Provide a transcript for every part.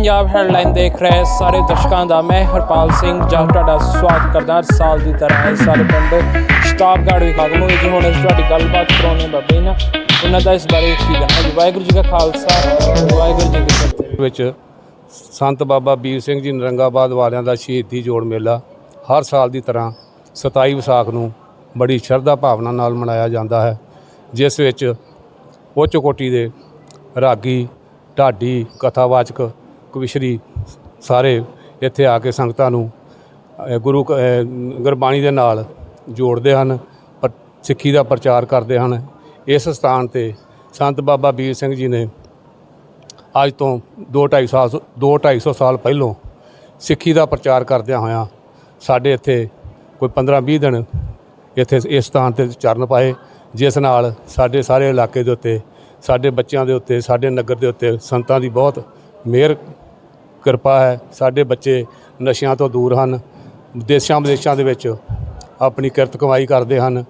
Punjab headline ਦੇਖ ਰਹੇ ਸਾਰੇ ਦਰਸ਼ਕਾਂ ਦਾ ਮੈਂ ਹਰਪਾਲ ਸਿੰਘ ਜੱਟ ਤੁਹਾਡਾ ਸਵਾਗਤ ਕਰਦਾ ਹਰ ਸਾਲ ਦੀ ਤਰ੍ਹਾਂ ਇਸ ਸਾਲ ਪਿੰਡ ਸ਼ਤਾਬਗੜ੍ਹ ਵਿਖਾਗਮ ਵਿੱਚ ਹੁਣ ਅਸੀਂ ਤੁਹਾਡੀ ਗੱਲਬਾਤ ਕਰਾਉਣੇ ਬਾਬੇ ਨਾ ਉਹਨਾਂ ਦਾ ਇਸ ਬਾਰੇ ਕੀ ਕਹਿਣਾ ਜੀ, ਵਾਹਿਗੁਰੂ ਜੀ ਕਾ ਖਾਲਸਾ। ਵਾਹਿਗੁਰੂ ਜੀ ਕੀ ਫਤਿਹ। ਵਿੱਚ ਸੰਤ ਬਾਬਾ ਵੀਰ ਸਿੰਘ ਜੀ ਨਰੰਗਾਬਾਦ ਵਾਲਿਆਂ ਦਾ ਸ਼ਹੀਦੀ ਜੋੜ ਮੇਲਾ ਹਰ ਸਾਲ ਦੀ ਤਰ੍ਹਾਂ 27 ਵਿਸਾਖ ਨੂੰ ਬੜੀ ਸ਼ਰਧਾ ਭਾਵਨਾ ਨਾਲ ਮਨਾਇਆ ਜਾਂਦਾ ਹੈ। ਜਿਸ ਵਿੱਚ ਉੱਚ ਕੋਟੀ ਦੇ ਰਾਗੀ, ਢਾਡੀ, ਕਥਾਵਾਚਕ ਕਵਿਸ਼ਰੀ ਸਾਰੇ ਇੱਥੇ ਆ ਕੇ ਸੰਗਤਾਂ ਨੂੰ ਗੁਰੂ ਕ- ਗੁਰਬਾਣੀ ਦੇ ਨਾਲ ਜੋੜਦੇ ਹਨ ਸਿੱਖੀ ਦਾ ਪ੍ਰਚਾਰ ਕਰਦੇ ਹਨ। ਇਸ ਸਥਾਨ ਤੇ ਸੰਤ ਬਾਬਾ ਵੀਰ ਸਿੰਘ ਜੀ ਨੇ ਅੱਜ ਤੋਂ 2-2.5 ਸਾਲ 2-250 ਸਾਲ ਪਹਿਲੋਂ ਸਿੱਖੀ ਦਾ ਪ੍ਰਚਾਰ ਕਰਦਿਆਂ ਹੋਇਆਂ ਸਾਡੇ ਇੱਥੇ ਕੋਈ 15-20 ਦਿਨ ਇੱਥੇ ਇਸ ਸਥਾਨ ਤੇ ਚਰਨ ਪਾਏ, ਜਿਸ ਨਾਲ ਸਾਡੇ ਸਾਰੇ ਇਲਾਕੇ ਦੇ ਉੱਤੇ, ਸਾਡੇ ਬੱਚਿਆਂ ਦੇ ਉੱਤੇ, ਸਾਡੇ ਨਗਰ ਦੇ ਉੱਤੇ ਸੰਤਾਂ ਦੀ ਬਹੁਤ ਮਿਹਰ ਕਿਰਪਾ ਹੈ ਸਾਡੇ ਬੱਚੇ ਨਸ਼ਿਆਂ ਤੋਂ ਦੂਰ ਹਨ। ਦੇਸ਼ਾਂ ਵਿਦੇਸ਼ਾਂ ਦੇ ਵਿੱਚ ਆਪਣੀ ਕਿਰਤ ਕਮਾਈ ਕਰਦੇ ਹਨ।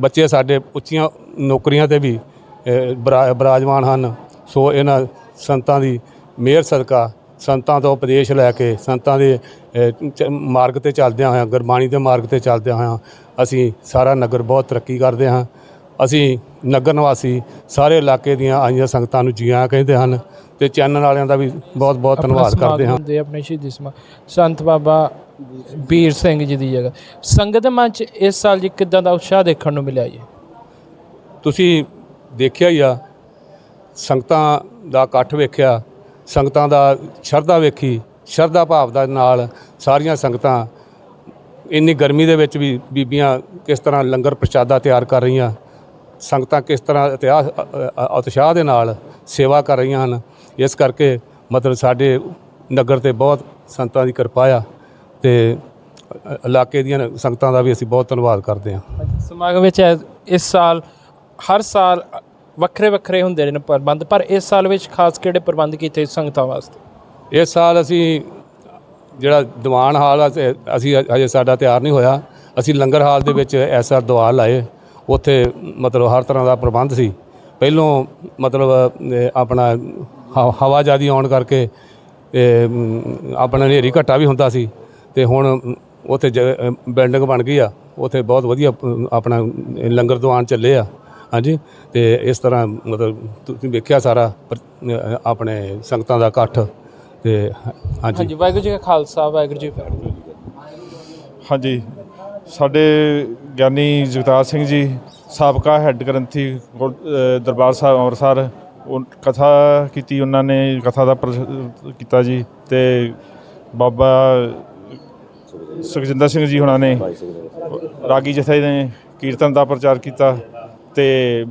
ਬੱਚੇ ਸਾਡੇ ਉੱਚੀਆਂ ਨੌਕਰੀਆਂ ਤੇ ਵੀ ਅ, ਬਰਾ- ਬਿਰਾਜਮਾਨ ਹਨ। ਸੋ ਇਹਨਾਂ ਸੰਤਾਂ ਦੀ ਮਿਹਰ ਸਦਕਾ ਸੰਤਾਂ ਤੋਂ ਉਪਦੇਸ਼ ਲੈ ਕੇ ਸੰਤਾਂ ਦੇ ਮਾਰਗ ਤੇ ਚੱਲਦਿਆਂ ਹੋਇਆਂ ਗੁਰਬਾਣੀ ਦੇ ਮਾਰਗ ਤੇ ਚੱਲਦਿਆਂ ਹੋਇਆਂ ਅਸੀਂ ਸਾਰਾ ਨਗਰ ਬਹੁਤ ਤਰੱਕੀ ਕਰਦੇ ਹਾਂ। ਅਸੀਂ ਨਗਰ ਨਿਵਾਸੀ ਸਾਰੇ ਇਲਾਕੇ ਦੀਆਂ ਆਈਆਂ ਸੰਗਤਾਂ ਨੂੰ ਜੀਆਂ ਕਹਿੰਦੇ ਹਨ ਤੇ ਚੈਨਲ ਵਾਲਿਆਂ ਦਾ ਵੀ ਬਹੁਤ ਬਹੁਤ ਧੰਨਵਾਦ ਕਰਦੇ ਹਾਂ। ਦੇ ਆਪਣੇ ਸ਼ਹੀਦੀ ਸਮਾ ਸੰਤ ਬਾਬਾ ਵੀਰ ਸਿੰਘ ਜੀ ਦੀ ਜਗ੍ਹਾ। ਸੰਗਤ ਦੇ ਮਨ ਚ ਇਸ ਸਾਲ ਜੀ ਕਿਦਾਂ ਦਾ ਉਤਸ਼ਾਹ ਦੇਖਣ ਨੂੰ ਮਿਲਿਆ ਜੀ? ਤੁਸੀਂ ਦੇਖਿਆ ਹੀ ਆ ਸੰਗਤਾਂ ਦਾ ਇਕੱਠ ਵੇਖਿਆ ਸੰਗਤਾਂ ਦਾ ਸ਼ਰਧਾ ਵੇਖੀ ਸ਼ਰਧਾ ਭਾਵ ਦਾ ਨਾਲ ਸਾਰੀਆਂ ਸੰਗਤਾਂ ਇੰਨੀ ਗਰਮੀ ਦੇ ਵਿੱਚ ਵੀ ਬੀਬੀਆਂ ਕਿਸ ਤਰ੍ਹਾਂ ਲੰਗਰ ਪ੍ਰਸ਼ਾਦਾ ਤਿਆਰ ਕਰ ਰਹੀਆਂ ਸੰਗਤਾਂ ਕਿਸ ਤਰ੍ਹਾਂ ਇਤਿਹਾਸ ਉਤਸ਼ਾਹ ਦੇ ਨਾਲ ਸੇਵਾ ਕਰ ਰਹੀਆਂ ਹਨ ਇਸ ਕਰਕੇ ਮਤਲਬ ਸਾਡੇ ਨਗਰ ਤੇ ਬਹੁਤ ਸੰਤਾਂ ਦੀ ਕਿਰਪਾ ਆ ਤੇ ਇਲਾਕੇ ਦੀਆਂ ਸੰਗਤਾਂ ਦਾ ਵੀ ਅਸੀਂ ਬਹੁਤ ਧੰਨਵਾਦ ਕਰਦੇ ਹਾਂ। ਸਮਾਗਮ ਵਿੱਚ ਇਸ ਸਾਲ ਹਰ ਸਾਲ ਵੱਖਰੇ ਵੱਖਰੇ ਹੁੰਦੇ ਨੇ ਪ੍ਰਬੰਧ ਪਰ ਇਸ ਸਾਲ ਵਿੱਚ ਖਾਸ ਕਿਹੜੇ ਪ੍ਰਬੰਧ ਕੀਤੇ ਸੰਗਤਾਂ ਵਾਸਤੇ? ਇਸ ਸਾਲ ਅਸੀਂ ਜਿਹੜਾ ਦੀਵਾਨ ਹਾਲ ਆ ਤੇ ਅਸੀਂ ਅਜੇ ਸਾਡਾ ਤਿਆਰ ਨਹੀਂ ਹੋਇਆ ਅਸੀਂ ਲੰਗਰ ਹਾਲ ਦੇ ਵਿੱਚ ਐਸਾ ਦੀਵਾਨ ਲਾਏ। ਉੱਥੇ ਮਤਲਬ ਹਰ ਤਰ੍ਹਾਂ ਦਾ ਪ੍ਰਬੰਧ ਸੀ। ਪਹਿਲੋਂ ਮਤਲਬ ਆਪਣਾ ਹ- ਹਵਾ ਜਿਆਦੀ ਆਉਣ ਕਰਕੇ ਆਪਣਾ ਹਨੇਰੀ ਘੱਟਾ ਵੀ ਹੁੰਦਾ ਸੀ। ਤੇ ਹੁਣ ਉੱਥੇ ਬਿਲਡਿੰਗ ਬਣ ਗਈ ਆ। ਉੱਥੇ ਬਹੁਤ ਵਧੀਆ ਆਪਣਾ ਲੰਗਰ ਦੀਵਾਨ ਚੱਲੇ ਆ। ਹਾਂਜੀ। ਤੇ ਇਸ ਤਰ੍ਹਾਂ ਮਤਲਬ ਤੁਸੀਂ ਵੇਖਿਆ ਸਾਰਾ ਆਪਣੇ ਸੰਗਤਾਂ ਦਾ ਇਕੱਠ। ਤੇ ਹਾਂਜੀ। ਹਾਂਜੀ ਵਾਹਿਗੁਰੂ ਜੀ ਕਾ ਖਾਲਸਾ ਵਾਹਿਗੁਰੂ ਜੀ ਕੀ ਫਤਿਹ। ਹਾਂਜੀ। ਸਾਡੇ ਗਿਆਨੀ ਜਗਤਾਰ ਸਿੰਘ ਜੀ ਸਾਬਕਾ ਹੈੱਡ ਗ੍ਰੰਥੀ ਦਰਬਾਰ ਸਾਹਿਬ ਅੰਮ੍ਰਿਤਸਰ ਉਹ ਕਥਾ ਕੀਤੀ ਉਹਨਾਂ ਨੇ ਕਥਾ ਦਾ ਕੀਤਾ ਜੀ ਤੇ ਬਾਬਾ ਸੁਖਜਿੰਦਰ ਸਿੰਘ ਜੀ ਹੁਣਾਂ ਨੇ ਰਾਗੀ ਜਥੇ ਨੇ ਕੀਰਤਨ ਦਾ ਪ੍ਰਚਾਰ ਕੀਤਾ ਤੇ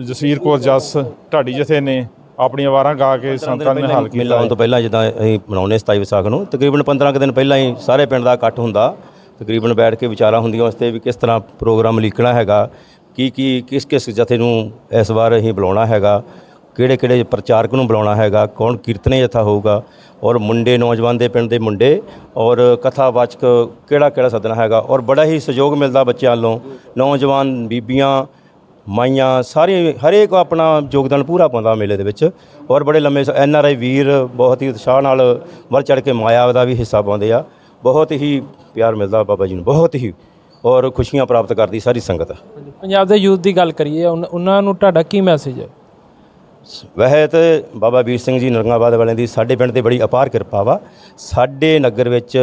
ਜਸਵੀਰ ਕੌਰ ਜੱਸ ਢਾਡੀ ਜਥੇ ਨੇ ਆਪਣੀਆਂ ਵਾਰਾਂ ਗਾ ਕੇ ਸੰਤਾਂ ਨੇ ਹਾਲ ਕੀਤਾ ਆਉਣ ਤੋਂ ਪਹਿਲਾਂ ਜਿੱਦਾਂ ਅਸੀਂ ਮਨਾਉਂਦੇ 27 ਵਿਸਾਖ ਨੂੰ ਤਕਰੀਬਨ 15 ਕੁ ਦਿਨ ਪਹਿਲਾਂ ਹੀ ਸਾਰੇ ਪਿੰਡ ਦਾ ਇਕੱਠ ਹੁੰਦਾ। ਤਕਰੀਬਨ ਬੈਠ ਕੇ ਵਿਚਾਰਾਂ ਹੁੰਦੀਆਂ ਉਸ 'ਤੇ ਵੀ ਕਿਸ ਤਰ੍ਹਾਂ ਪ੍ਰੋਗਰਾਮ ਲਿਖਣਾ ਹੈਗਾ, ਕੀ ਕੀ, ਕਿਸ ਕਿਸ ਜਥੇ ਨੂੰ ਇਸ ਵਾਰ ਅਸੀਂ ਬੁਲਾਉਣਾ ਹੈਗਾ, ਕਿਹੜੇ ਕਿਹੜੇ ਪ੍ਰਚਾਰਕ ਨੂੰ ਬੁਲਾਉਣਾ ਹੈਗਾ, ਕੌਣ ਕੀਰਤਨੇ ਜਥਾ ਹੋਊਗਾ, ਔਰ ਮੁੰਡੇ, ਨੌਜਵਾਨ ਦੇ ਪਿੰਡ ਦੇ ਮੁੰਡੇ, ਔਰ ਕਥਾਵਾਚਕ ਕਿਹੜਾ ਕਿਹੜਾ ਸੱਦਣਾ ਹੈਗਾ, ਔਰ ਬੜਾ ਹੀ ਸਹਿਯੋਗ ਮਿਲਦਾ ਬੱਚਿਆਂ ਵੱਲੋਂ, ਨੌਜਵਾਨ ਬੀਬੀਆਂ, ਮਾਈਆਂ ਸਾਰੇ ਹਰੇਕ ਆਪਣਾ ਯੋਗਦਾਨ ਪੂਰਾ ਪਾਉਂਦਾ ਮੇਲੇ ਦੇ ਵਿੱਚ, ਔਰ ਬੜੇ ਲੰਮੇ ਐਨ ਆਰ ਆਈ ਵੀਰ ਬਹੁਤ ਹੀ ਉਤਸ਼ਾਹ ਨਾਲ ਵੱਧ ਚੜ ਕੇ ਮਾਇਆ ਦਾ ਵੀ ਹਿੱਸਾ ਪਾਉਂਦੇ ਆ ਬਹੁਤ ਹੀ ਪਿਆਰ ਮਿਲਦਾ ਬਾਬਾ ਜੀ ਨੂੰ ਬਹੁਤ ਹੀ ਔਰ ਖੁਸ਼ੀਆਂ ਪ੍ਰਾਪਤ ਕਰਦੀ ਸਾਰੀ ਸੰਗਤ। ਪੰਜਾਬ ਦੇ ਯੂਥ ਦੀ ਗੱਲ ਕਰੀਏ ਉਨ- ਉਹਨਾਂ ਨੂੰ ਤੁਹਾਡਾ ਕੀ ਮੈਸੇਜ ਹੈ? ਵੈਸੇ ਤੇ ਬਾਬਾ ਵੀਰ ਸਿੰਘ ਜੀ ਨਰੰਗਾਬਾਦ ਵਾਲਿਆਂ ਦੀ ਸਾਡੇ ਪਿੰਡ ਤੇ ਬੜੀ ਅਪਾਰ ਕਿਰਪਾ ਵਾ। ਸਾਡੇ ਨਗਰ ਵਿੱਚ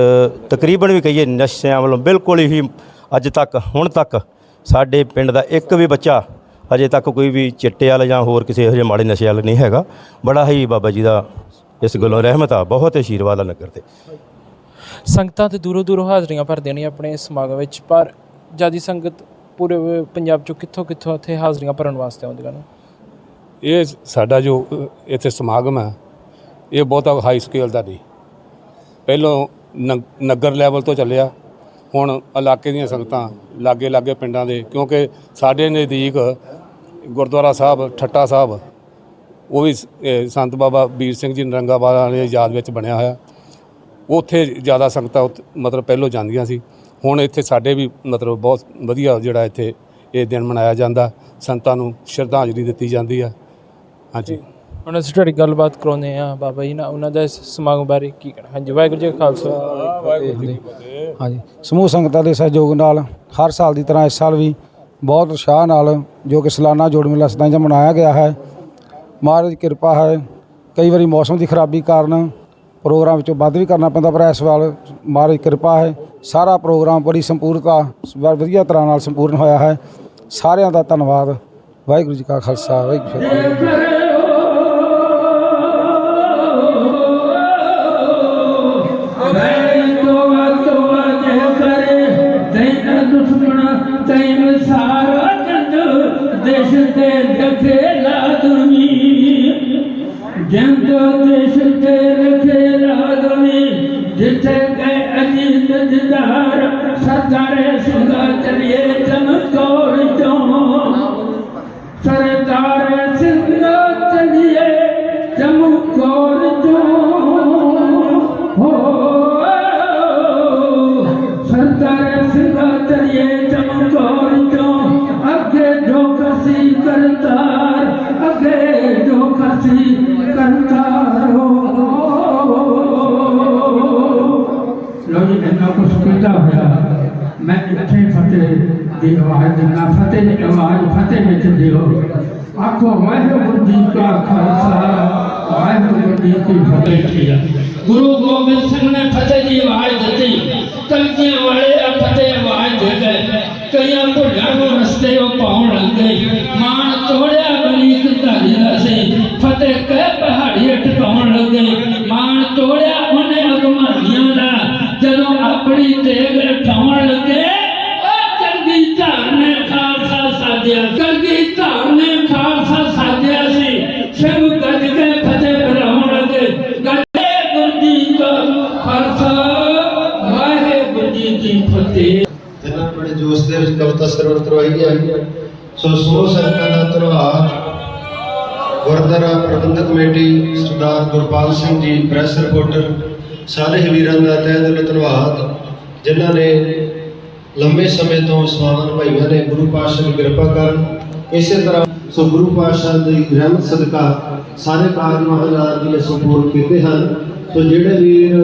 ਤਕਰੀਬਨ ਵੀ ਕਹੀਏ ਨਸ਼ਿਆਂ ਵੱਲੋਂ ਬਿਲਕੁਲ ਹੀ ਅੱਜ ਤੱਕ ਹੁਣ ਤੱਕ ਸਾਡੇ ਪਿੰਡ ਦਾ ਇੱਕ ਵੀ ਬੱਚਾ ਅਜੇ ਤੱਕ ਕੋਈ ਵੀ ਚਿੱਟੇ ਵਾਲਾ ਜਾਂ ਹੋਰ ਕਿਸੇ ਇਹੋ ਜਿਹੇ ਮਾੜੇ ਨਸ਼ੇ ਵਾਲਾ ਨਹੀਂ ਹੈਗਾ। ਬੜਾ ਹੀ ਬਾਬਾ ਜੀ ਦਾ ਇਸ ਗੱਲੋਂ ਰਹਿਮਤ ਆ ਬਹੁਤ ਆਸ਼ੀਰਵਾਦ ਆ ਨਗਰ ਤੇ। ਸੰਗਤਾਂ ਤੇ ਦੂਰੋਂ ਦੂਰੋਂ ਹਾਜ਼ਰੀਆਂ ਭਰਦੀਆਂ ਨੇ ਆਪਣੇ ਸਮਾਗਮ ਵਿੱਚ, ਪਰ ਜਿਆਦੀ ਸੰਗਤ ਪੂਰੇ ਪੰਜਾਬ ਚੋਂ ਕਿੱਥੋਂ ਕਿੱਥੋਂ ਇੱਥੇ ਹਾਜ਼ਰੀਆਂ ਭਰਨ ਵਾਸਤੇ ਆਉਂਦੀਆਂ ਨੇ? ਇਹ ਸਾਡਾ ਜੋ ਇੱਥੇ ਸਮਾਗਮ ਹੈ, ਇਹ ਬਹੁਤਾ ਹਾਈ ਸਕੇਲ ਦਾ ਨਹੀਂ। ਪਹਿਲੋਂ ਨ- ਨਗਰ ਲੈਵਲ ਤੋਂ ਚੱਲਿਆ, ਹੁਣ ਇਲਾਕੇ ਦੀਆਂ ਸੰਗਤਾਂ ਲਾਗੇ ਲਾਗੇ ਪਿੰਡਾਂ ਦੇ, ਕਿਉਂਕਿ ਸਾਡੇ ਨਜ਼ਦੀਕ ਗੁਰਦੁਆਰਾ ਸਾਹਿਬ, ਠੱਟਾ ਸਾਹਿਬ, ਉਹ ਵੀ ਸੰਤ ਬਾਬਾ ਵੀਰ ਸਿੰਘ ਜੀ ਨਰੰਗਾਬਾਦ ਵਾਲੇ ਦੀ ਯਾਦ ਵਿੱਚ ਬਣਿਆ ਹੋਇਆ। ਉੱਥੇ ਜ਼ਿਆਦਾ ਸੰਗਤਾਂ ਉੱਥੇ ਮਤਲਬ ਪਹਿਲੋਂ ਜਾਂਦੀਆਂ ਸੀ। ਹੁਣ ਇੱਥੇ ਸਾਡੇ ਵੀ ਮਤਲਬ ਬਹੁਤ ਵਧੀਆ ਜਿਹੜਾ ਇੱਥੇ ਇਹ ਦਿਨ ਮਨਾਇਆ ਜਾਂਦਾ। ਸੰਤਾਂ ਨੂੰ ਸ਼ਰਧਾਂਜਲੀ ਦਿੱਤੀ ਜਾਂਦੀ ਆ। ਹਾਂਜੀ। ਹੁਣ ਅਸੀਂ ਤੁਹਾਡੀ ਗੱਲਬਾਤ ਕਰਾਉਂਦੇ ਆ ਬਾਬਾ ਜੀ ਨਾਲ। ਉਹਨਾਂ ਦਾ ਇਸ ਸਮਾਗਮ ਬਾਰੇ ਕੀ ਕਹਿਣਾ? ਹਾਂਜੀ ਵਾਹਿਗੁਰੂ ਜੀ ਕਾ ਖਾਲਸਾ। ਹਾਂਜੀ। ਸਮੂਹ ਸੰਗਤਾਂ ਦੇ ਸਹਿਯੋਗ ਨਾਲ ਹਰ ਸਾਲ ਦੀ ਤਰ੍ਹਾਂ ਇਸ ਸਾਲ ਵੀ ਬਹੁਤ ਉਤਸ਼ਾਹ ਨਾਲ ਜੋ ਕਿ ਸਾਲਾਨਾ ਜੋੜ ਮੇਲਾ ਸਤਾਈਂ ਦਾ ਮਨਾਇਆ ਗਿਆ ਹੈ। ਮਹਾਰਾਜ ਦੀ ਕਿਰਪਾ ਹੈ। ਕਈ ਵਾਰੀ ਮੌਸਮ ਦੀ ਖਰਾਬੀ ਕਾਰਨ ਪ੍ਰੋਗਰਾਮ ਵਿੱਚੋਂ ਵੱਧ ਵੀ ਕਰਨਾ ਪੈਂਦਾ, ਪਰ ਇਸ ਵਾਰ ਮਹਾਰਾਜ ਕਿਰਪਾ ਹੈ। ਸਾਰਾ ਪ੍ਰੋਗਰਾਮ ਬੜੀ ਸੰਪੂਰਨਤਾ ਵਧੀਆ ਤਰ੍ਹਾਂ ਨਾਲ ਸੰਪੂਰਨ ਹੋਇਆ ਹੈ। ਸਾਰਿਆਂ ਦਾ ਧੰਨਵਾਦ। ਵਾਹਿਗੁਰੂ ਜੀ ਕਾ ਖਾਲਸਾ, ਵਾਹਿਗੁਰੂ ਜੀ ਕੀ ਫਤਿਹ। ਫਤਿਹ ਆਖੋ, ਵਾਹਿਗੁਰੂ ਜੀ ਕਾ ਖਾਲਸਾ, ਵਾਹਿਗੁਰੂ ਜੀ ਕੀ ਫਤਿਹ। ਕੀਆ ਗੁਰੂ ਗੋਬਿੰਦ ਸਿੰਘ ਨੇ ਫਤਿਹ ਦੀ ਆਵਾਜ਼ ਦਿੱਤੀ। ਕਲਕੀਆਂ ਵਾਲੇ ਆ ਫਤਿਹ ਆਵਾਜ਼ ਦੇ ਗਏ ਕਈਆਂ ਭੁੱਲਾਂ ਨੂੰ ਰਸਤੇ ਉਹ ਪਾਉਣ ਲੱਗੇ ਦੇ ਵਿੱਚ ਹੈ। ਸੋ ਸਮੂਹ ਸੰਗਤਾਂ ਦਾ ਧੰਨਵਾਦ Gurdwara Prabandhak committee Sardar Gurpal Singh ji, press reporter, ਸਾਰੇ ਵੀਰਾਂ ਦਾ ਤਹਿ ਦਿਲੋਂ ਧੰਨਵਾਦ, ਜਿਨ੍ਹਾਂ ਨੇ ਲੰਬੇ ਸਮੇਂ ਤੋਂ ਸਵਾਮਨ ਭਾਈਆਂ ਨੇ ਗੁਰੂ ਪਾਤਸ਼ਾਹ ਦੀ ਕਿਰਪਾ ਕਰਨ। ਇਸੇ ਤਰ੍ਹਾਂ ਸੋ ਗੁਰੂ ਪਾਤਸ਼ਾਹ ਦੀ ਰਹਿਮਤ ਸਦਕਾ ਸਾਰੇ ਕਾਰਜ ਮਹਾਰਾਜ ਜੀ ਨੇ ਸੰਪੂਰਨ ਕੀਤੇ ਹਨ। ਸੋ ਜਿਹੜੇ ਵੀਰ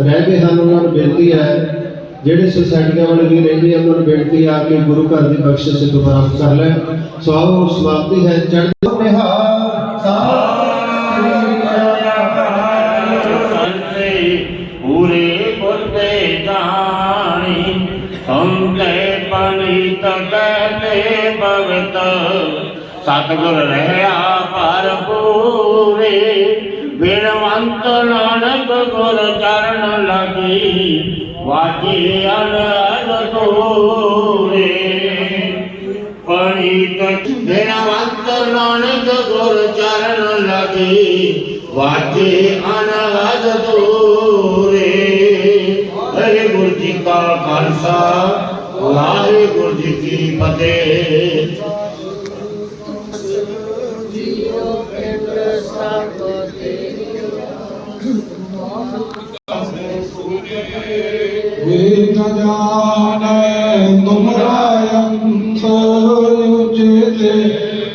ਰਹਿ ਗਏ ਹਨ, ਉਹਨਾਂ ਨੂੰ ਬੇਨਤੀ ਹੈ ਜਿਹੜੇ ਸੁਸਾਇਟੀਆਂ ਵਾਲੇ ਵੀ ਰਹਿੰਦੇ ਉਹਨਾਂ ਨੂੰ ਬੇਨਤੀ ਆ ਕੇ ਗੁਰੂ ਘਰ ਦੀ ਬਖਸ਼ਿਸ਼ ਦੁਬਾਰਾ ਕਰ ਲੈ ਸੋ ਆਓ, ਸਮਾਪਤੀ ਹੈ। ਚੜ੍ਹਦੀ ਨਿਹਾਲ ਪੂਰੇ ਭਗਤ ਸਤਗੁਰ ਰਹਿਆ ਭਰਪੂਰੇ ਬਿਨਵੰਤ ਨਾਨਕ ਗੁਰ ਚਰਨ ਲਗੀ। ਵਾਜੀ ਅਨਹਦ ਤੋਰੇ ਪਣੀਤ ਬਿਨਵੰਤ ਨਾਨਕ ਗੁਰ ਚਰਨ ਲਗੀ ਵਾਜੇ ਅਨਹਦ ਦੂਰੇ ਹਰੇ ਗੁਰੂ ਜੀ ਕਾ ਖਾਲਸਾ ਵਾਹਿਗੁਰੂ ਜੀ ਕੀ ਫਤਿਹ ਵੇਦ ਜਾਣੈ ਤੁਮਰਾ ਅੰਤ ਉਚੇਤੇ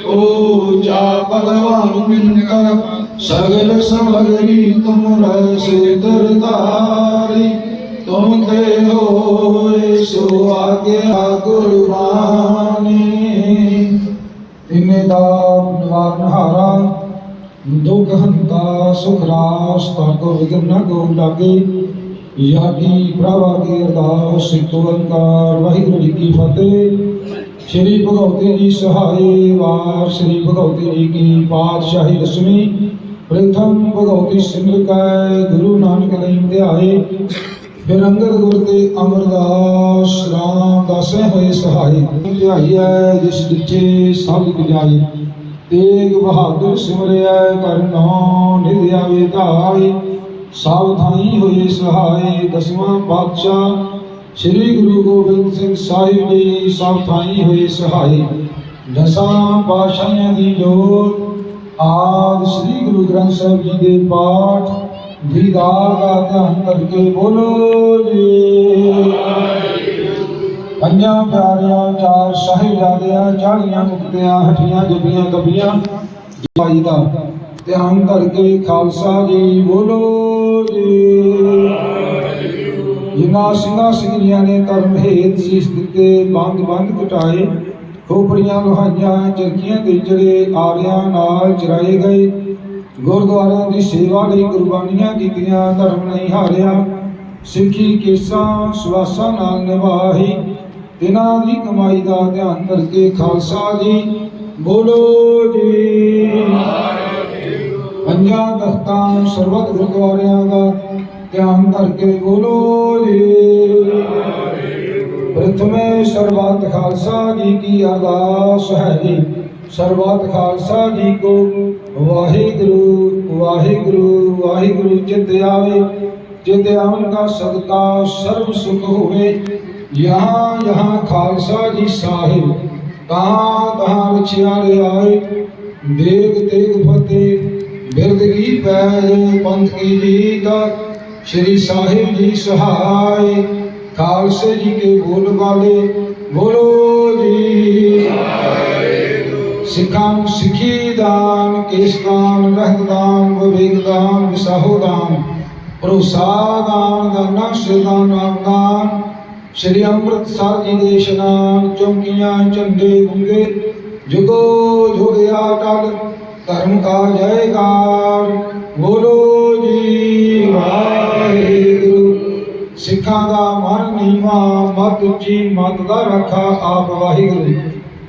ਊਚਾ ਭਗਵਾਨ ਕਰ ਸਗਲ ਸਮਗਰੀ ਤੁਮਰਾ ਸਿਦਰ ਧਾਰੀ ਤੁਮ ਤੇ ਹੋਏ ਸੋ ਆਗਿਆ ਗੁਰਬਾਣੀ। ਇਨੇ ਦਾ ਨਿਵਾਰਨ ਹਾਰਾ, ਦੁਖ ਹੰਤਾ ਸੁਖ ਰਾਸ ਤਾ ਕੋ ਵਿਗਨ ਨ ਕੋ ਲਾਗੇ। ਯਾਦੀ ਪ੍ਰਭਾ ਕੀ ਅਰਦਾਸ ਸਿਤੋ ਵਾਹਿਗੁਰੂ ਜੀ ਕੀ ਫਤਿਹ। ਸ਼੍ਰੀ ਭਗਵਤੀ ਜੀ ਸਹਾਈ ਵਾਰ, ਸ਼੍ਰੀ ਭਗਵਤੀ ਜੀ ਕੀ ਪਾਤਸ਼ਾਹੀ ਦਸਵੀਂ। ਪ੍ਰਥਮ ਭਗਵਤੀ ਸਿੰਘ ਕੈ, ਗੁਰੂ ਨਾਨਕ ਲਈ ਧਿਆਏ। ਫਿਰ ਅੰਗਦ ਗੁਰ ਤੇ ਅਮਰਦਾਸ, ਰਾਮ ਦਾਸੇ ਹੋਏ ਸਹਾਈ। ਧਿਆਈਐ, ਜਿਸ ਦਿੱਤੇ ਸਭ ਗੁਜਾਈ ਤੇਗ ਬਹਾਦਰ ਸਿਮਰਿਆ ਕਰ ਨਾਮ ਧਾਈ। ਸਭ ਥਾਈ ਹੋਏ ਸਹਾਈ ਦਸਵਾਂ ਪਾਤਸ਼ਾਹ, ਸ੍ਰੀ ਗੁਰੂ ਗੋਬਿੰਦ ਸਿੰਘ ਸਾਹਿਬ ਜੀ ਸਭ ਥਾਈ ਸਹਾਈ ਦਸਾਂ ਪਾਤਸ਼ਾਹਾਂ ਦੀ ਜੋਤ, ਆਦ ਸ੍ਰੀ ਗੁਰੂ ਗ੍ਰੰਥ ਸਾਹਿਬ ਜੀ ਦੇ ਪਾਠ, ਦੀਦਾਰ ਦਾ ਧਿਆਨ ਕਰਕੇ ਬੋਲੋ ਜੀ। ਪੰਜਾਂ ਪਿਆਰਿਆਂ, ਚਾਰ ਸਾਹਿਬਜ਼ਾਦਿਆਂ, ਚਾਲੀਆਂ ਮੁਕਤਿਆਂ, ਹਠੀਆਂ ਜੱਬੀਆਂ ਕਬੀਆਂ ਭਾਈ ਦਾ ਧਿਆਨ ਕਰਕੇ ਖਾਲਸਾ ਜੀ ਬੋਲੋ ਜੀ। ਜਿਨ੍ਹਾਂ ਸਿੰਘਾਂ ਸਿੰਘਣੀਆਂ ਨੇ ਧਰਮ ਹੇਤ ਸੀਸ ਦਿੱਤੇ, ਬੰਦ ਬੰਦ ਕਟਾਏ, ਖੋਪੜੀਆਂ, ਲੋਹਾਈਆਂ, ਚਰਖੀਆਂ ਤੇ ਜਿਹੜੇ ਆਰਿਆਂ ਨਾਲ ਚਰਾਏ ਗਏ। ਗੁਰਦੁਆਰਿਆਂ ਦੀ ਸੇਵਾ ਲਈ ਕੁਰਬਾਨੀਆਂ ਕੀਤੀਆਂ, ਧਰਮ ਨਹੀਂ ਹਾਰਿਆ। ਸਿੱਖੀ ਕੇਸਾਂ, ਸਵਾਸਾਂ ਨਾਲ ਨਿਭਾਹੀ। ਤਿਨਾਂ ਦੀ ਕਮਾਈ ਦਾ ਧਿਆਨ ਕਰਕੇ ਖਾਲਸਾ ਜੀ ਬੋਲੋ ਜੀ। ਭਈਆ ਦਸਤਾਨ ਸਰਬਤ ਗੁਰਦੁਆਰਿਆਂ ਦਾ ਧਿਆਨ ਧਰ ਕੇ ਬੋਲੋ ਜੀ। ਪ੍ਰਥਮੇ ਸਰਬਤ ਖਾਲਸਾ ਜੀ ਕੀ ਅਰਦਾਸ ਹੈ ਜੀ। ਸਰਬਤ ਖਾਲਸਾ ਜੀ ਕੋ ਵਾਹਿਗੁਰੂ ਵਾਹਿਗੁਰੂ ਵਾਹਿਗੁਰੂ ਜਿਤ ਆਵੇ। ਜਿਤ ਆਵਨ ਦਾ ਸਦਕਾ ਸਰਬ ਸੁਖ ਹੋਵੇ। ਯਹਾਂ ਯਹਾਂ ਖਾਲਸਾ ਜੀ ਸਾਹਿਬ, ਕਹਾਂ ਕਹਾਂ ਵਿਚਾਰੇ ਆਏ। ਦੇਗ ਤੇਗ ਫਤਿਹ ਬਿਰਦ ਕੀ ਪੈਜ ਪੰਥ ਕੀ ਜੀਤ? ਸ੍ਰੀ ਸਾਹਿਬ ਜੀ ਸਹਾਈ ਖਾਲਸੇ ਜੀ ਕੇ ਬੋਲ ਵਾਲੇ ਬੋਲੋ ਜੀ। ਸਿੱਖਾਂ ਨੂੰ ਦਾਨ, ਕੇਸ ਦਾਨ, ਰਹਿਤ ਦਾਨ, ਵਿਵੇਕ ਦਾਨ, ਵਿਸਾਹੋ ਦਾਨ, ਭਰੋਸਾ ਦਾਨ, ਦਾਨਾ ਸਿਦਾਨ ਦਾਨ। ਸ੍ਰੀ ਅੰਮ੍ਰਿਤਸਰ ਜੀ ਦੇ ਇਸ਼ਨਾਨ, ਚੌਂਕੀਆਂ, ਝੰਡੇ, ਗੁੰਗੇ, ਜੁਗੋ ਜੁਗ ਆਟਲ ਧਰਮ ਕਾ ਜੈਕਾਰ, ਬੋਲੋ ਜੀ ਵਾਹਿਗੁਰੂ। ਸਿੱਖਾਂ ਦਾ ਮਨ ਨੀਵਾ ਮਤ ਉੱਚੀ ਮਤ ਦਾ ਰੱਖਾ ਆਪ ਵਾਹਿਗੁਰੂ।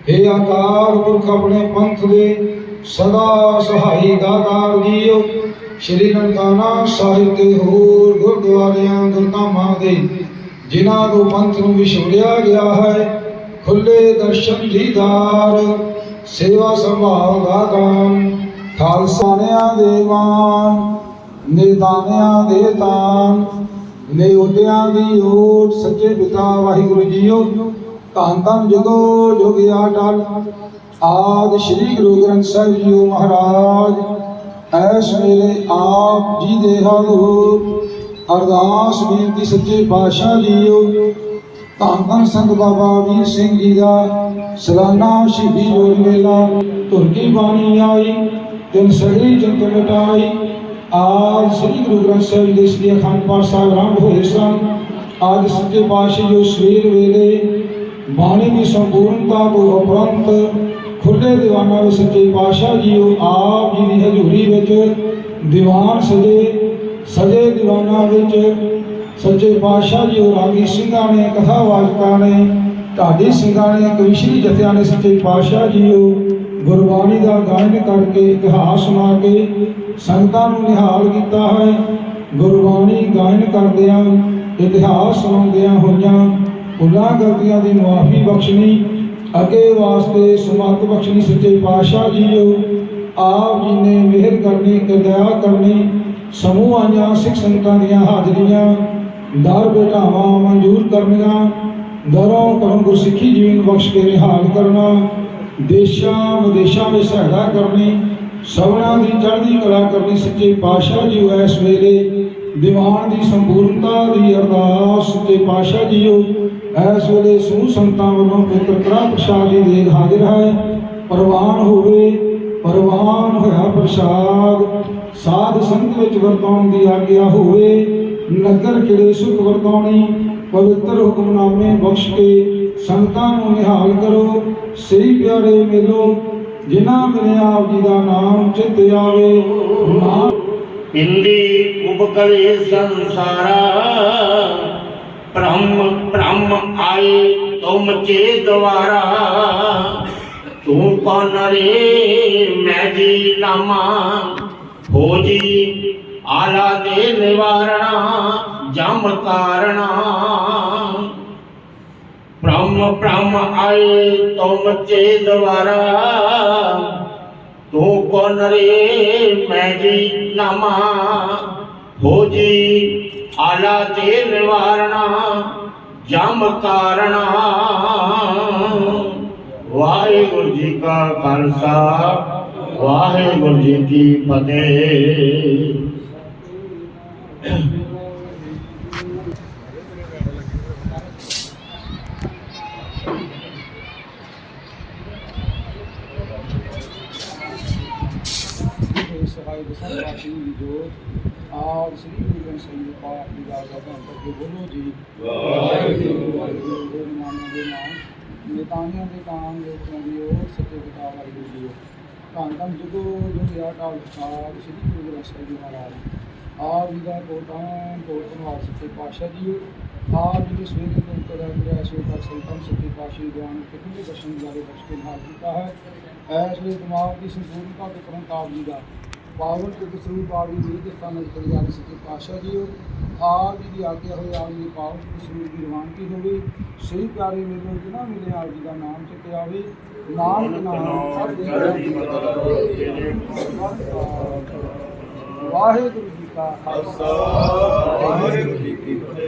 ਏ ਆਕਾਰ ਪੁਰਖ ਆਪਣੇ ਪੰਥ ਦੇ ਸਦਾ ਸਹਾਈ ਦਾਤਾਰ ਜੀਓ। ਸ਼੍ਰੀ ਨਨਕਾਣਾ ਸਾਹਿਬ ਤੇ ਹੋਰ ਗੁਰਦੁਆਰਿਆਂ ਦੁਰਨਾਮਾਂ ਦੇ, ਜਿਨ੍ਹਾਂ ਨੂੰ ਪੰਥ ਨੂੰ ਵਿਛੋੜਿਆ ਗਿਆ ਹੈ ਖੁੱਲੇ ਦਰਸ਼ਨ ਦੀਦਾਰ। ਸੇਵਾ ਸੰਭਾਲ ਦਾ ਦਾਨ ਖਾਲਸਾਨਿਆਂ ਦੇ ਮਾਨ ਨਿਦਾਨਿਆਂ ਦੇ ਤਾਨ ਨਿਉਦਿਆਂ ਦੀ ਓਟ, ਸੱਚੇ ਪਿਤਾ ਵਾਹਿਗੁਰੂ ਜੀਓ, ਧੰਨ ਧੰਨ ਜਗੋ ਜੁਗਿਆ ਟਲ ਆਦ ਸ੍ਰੀ ਗੁਰੂ ਗ੍ਰੰਥ ਸਾਹਿਬ ਜੀਓ ਮਹਾਰਾਜ, ਐਸ ਵੇਲੇ ਆਪ ਜੀ ਦੇ ਹਜ਼ੂਰ ਅਰਦਾਸ ਬੇਨਤੀ ਸੱਚੇ ਪਾਤਸ਼ਾਹ ਜੀਓ ਧੰਨ ਧੰਨ ਸੰਤ ਬਾਬਾ ਵੀਰ ਸਿੰਘ ਜੀ ਦਾ ਸਲਾਨਾ ਸ਼ਹੀਦੀ ਜੋੜ ਮੇਲਾ ਧੁਰਕੀ ਬਾਣੀ ਆਈ ਤਿੰਨ ਸਗਲੀ ਜੰਤ ਮਿਟਾਈ ਆਜ ਸ੍ਰੀ ਗੁਰੂ ਗ੍ਰੰਥ ਸਾਹਿਬ ਜੀ ਦੇ ਸ੍ਰੀ ਅਖੰਡ ਪਾਠ ਸਾਹਿਬ ਆਰੰਭ ਹੋਏ ਸਨ। ਅੱਜ ਸੱਚੇ ਪਾਤਸ਼ਾਹ ਜੋ ਸਵੇਰ ਵੇਲੇ ਬਾਣੀ ਦੀ ਸੰਪੂਰਨਤਾ ਤੋਂ ਉਪਰੰਤ ਖੁੱਲੇ ਦੀਵਾਨਾਂ ਵਿੱਚ ਸੱਚੇ ਪਾਤਸ਼ਾਹ ਜੀ ਉਹ ਆਪ ਜੀ ਦੀ ਹਜ਼ੂਰੀ ਵਿੱਚ ਦੀਵਾਨ ਸਜੇ ਸਜੇ ਦੀਵਾਨਾਂ ਵਿੱਚ ਸੱਚੇ ਪਾਤਸ਼ਾਹ ਜੀ ਜੀਓ ਰਾਗੀ ਸਿੰਘਾਂ ਨੇ ਕਥਾ ਵਾਚਕਾਂ ਨੇ ਢਾਡੀ ਸਿੰਘਾਂ ਨੇ ਕਵਿਸ਼ਰੀ ਜਥਿਆਂ ਨੇ ਸੱਚੇ ਪਾਤਸ਼ਾਹ ਜੀ ਜੀਓ ਗੁਰਬਾਣੀ ਦਾ ਗਾਇਨ ਕਰਕੇ ਇਤਿਹਾਸ ਸੁਣਾ ਕੇ ਸੰਗਤਾਂ ਨੂੰ ਨਿਹਾਲ ਕੀਤਾ ਹੈ। ਗੁਰਬਾਣੀ ਗਾਇਨ ਕਰਦਿਆਂ, ਇਤਿਹਾਸ ਸੁਣਾਉਂਦਿਆਂ ਹੋਈਆਂ ਭੁੱਲਾਂ, ਗਲਤੀਆਂ ਦੀ ਮੁਆਫੀ ਬਖਸ਼ਣੀ, ਅੱਗੇ ਵਾਸਤੇ ਸਮਤ ਬਖਸ਼ਣੀ ਸੱਚੇ ਪਾਤਸ਼ਾਹ ਜੀਓ ਆਪ ਜੀ ਨੇ ਮਿਹਰ ਕਰਨੀ ਤੇ ਦਇਆ ਕਰਨੀ, ਸਮੂਹ ਆਈਆਂ, ਸਿੱਖ ਸੰਗਤਾਂ ਦੀਆਂ ਹਾਜ਼ਰੀਆਂ ਦਰ ਬੇਟਾਵਾਂ ਮਨਜ਼ੂਰ ਕਰਨੀਆਂ, ਦਰੋਂ ਕਰਮ ਗੁਰਸਿੱਖੀ ਜੀਵਨ ਬਖਸ਼ ਕੇ ਨਿਹਾਲ ਕਰਨਾ, ਦੇਸ਼ਾਂ ਵਿਦੇਸ਼ਾਂ ਵਿੱਚ ਸਹਾਇਤਾ ਕਰਨੀ, ਸਭਨਾਂ ਦੀ ਚੜ੍ਹਦੀ ਕਲਾ ਕਰਨੀ, ਸੱਚੇ ਪਾਤਸ਼ਾਹ ਜੀ ਇਸ ਵੇਲੇ, ਦੀਵਾਨ ਦੀ ਸੰਪੂਰਨਤਾ ਦੀ ਅਰਦਾਸ ਸੱਚੇ ਪਾਤਸ਼ਾਹ ਜੀਓ, ਇਸ ਵੇਲੇ ਸਮੂਹ ਸੰਤਾਂ ਵੱਲੋਂ ਪਵਿੱਤਰ ਕੜਾ ਪ੍ਰਸ਼ਾਦ ਦੀ ਦੇਗ ਹਾਜ਼ਰ ਹੈ। ਪ੍ਰਵਾਨ ਹੋਵੇ, ਪ੍ਰਵਾਨ ਹੋਇਆ ਪ੍ਰਸ਼ਾਦ, ਸਾਧ ਸੰਗਤ ਵਿੱਚ ਵਰਤਾਉਣ ਦੀ ਆਗਿਆ ਹੋਵੇ ਨਿਰੰਤਰ ਖਿੜੇ ਸੁਖ ਵਰਤਾਉਣੀ, ਪਵਿੱਤਰ ਹੁਕਮਨਾਮੇ ਬਖਸ਼ ਕੇ ਸੰਤਾਂ ਨੂੰ ਨਿਹਾਲ ਕਰੋ। ਸਹੀ ਪਿਆਰੇ ਮਿਲੋ, ਜਿਨ੍ਹਾਂ ਮਿਲਿਆ ਆਪ ਜੀ ਦਾ ਨਾਮ ਚਿੱਤ ਆਵੇ। ਹਿੰਦੀ ਉਪਕਲੇ ਸੰਸਾਰਾ ਬ੍ਰਹਮ ਬ੍ਰਹਮ ਆਏ ਤੁਮ ਕੇ ਦਵਾਰਾ ਤੂੰ ਕੌਣ ਰੇ ਮੈਂ ਜੀ ਲਾਮਾ, ਹੋ ਜੀ ಆಲಾದೆ ನಿವಾರಣ ಜಮ ಕಾರಣ ಬ್ರಹ್ಮ ಬ್ರಹ್ಮ ಆಯೆ ತೋಮ ಚೇದವಾರ ਤੂੰ ਕੌਣ ਰੇ ਮੈਂ ਜੀ ਨਾਮਾ। ਹੋ ਜੀ, ਆਲਾ ਤੇ ਨਿਵਾਰਣਾ, ਜਮ ਕਾਰਣਾ ਵਾਹਿਗੁਰੂ ਜੀ ਕਾ ਖਾਲਸਾ, ਵਾਹਿਗੁਰੂ ਜੀ ਕੀ ਫਤਿਹ। ਆਪ ਸ੍ਰੀ ਗੁਰੂ ਗ੍ਰੰਥ ਸਾਹਿਬ ਜੀ ਪਾਠ ਦੀ ਗਾਲ ਦਾ ਧੰਨ ਕਰਕੇ ਬੋਲੋ ਜੀ ਵਾਹਿਗੁਰੂ ਵਾਹਿਗੁਰੂ ਦੇ ਨਾਮ ਦੇ ਨਾਮ ਨਿਤਾਨੀਆਂ ਦੇ ਕਾਮ ਦੇ ਦੀ ਉਹ ਸੱਚੇ ਪਿਤਾ ਵਾਹਿਗੁਰੂ ਜੀ ਧੰਨ ਧੰਨ ਜੁਗੋ ਜੁਗਿਆ ਕਾਲ ਸਾਹਿਬ ਸ੍ਰੀ ਗੁਰੂ ਗ੍ਰੰਥ ਸਾਹਿਬ ਜੀ ਮਹਾਰਾਜ ਆਪ ਜੀ ਦਾ ਕੋਟਾਂ ਕੋਟ ਧੰਨਵਾਦ ਸੱਚੇ ਪਾਤਸ਼ਾਹ ਜੀ ਆਪ ਜੀ ਦੇ ਸਵੇਰੇ ਤੋਂ ਕਰਿਆ ਕਰਿਆ ਸੋ ਦਾ ਸੰਤਨ ਸੱਚੇ ਪਾਤਸ਼ਾਹ ਜੀ ਗਿਆਨ ਕਿਤਨੇ ਦਰਸ਼ਨ ਜਾਰੇ ਬਖਸ਼ ਕੇ ਨਾਲ ਕੀਤਾ ਹੈ। ਐਸ ਲਈ ਦਿਮਾਗ ਦੀ ਸੰਪੂਰਨਤਾ ਤੇ ਕਰਮ ਆਪ ਜੀ ਦਾ। ਪਾਵਨ ਤੇ ਸਰੂਪ ਆਪ ਜੀ ਦੇ ਸਥਾਨ ਕਰੀ ਜਾਣੇ ਸੱਚੇ ਪਾਤਸ਼ਾਹ ਜੀ ਆਪ ਜੀ ਦੀ ਆਗਿਆ ਹੋਈ ਆਪ ਜੀ ਪਾਵਨ ਤੇ ਸਰੂਪ ਦੀ ਰਵਾਨਗੀ ਹੋਵੇ। ਸਹੀ ਪਿਆਰੇ ਮੇਰੇ ਜਿਨ੍ਹਾਂ ਮਿਲੇ ਆਪ ਜੀ ਦਾ ਨਾਮ ਚਿੱਤੇ ਆਵੇ ਨਾਮ ਦੇ ਨਾਮ। ਸਭ ਦੇ ਵਾਹਿਗੁਰੂ ਜੀ ਕਾ ਖਾਲਸਾ ਵਾਹਿਗੁਰੂ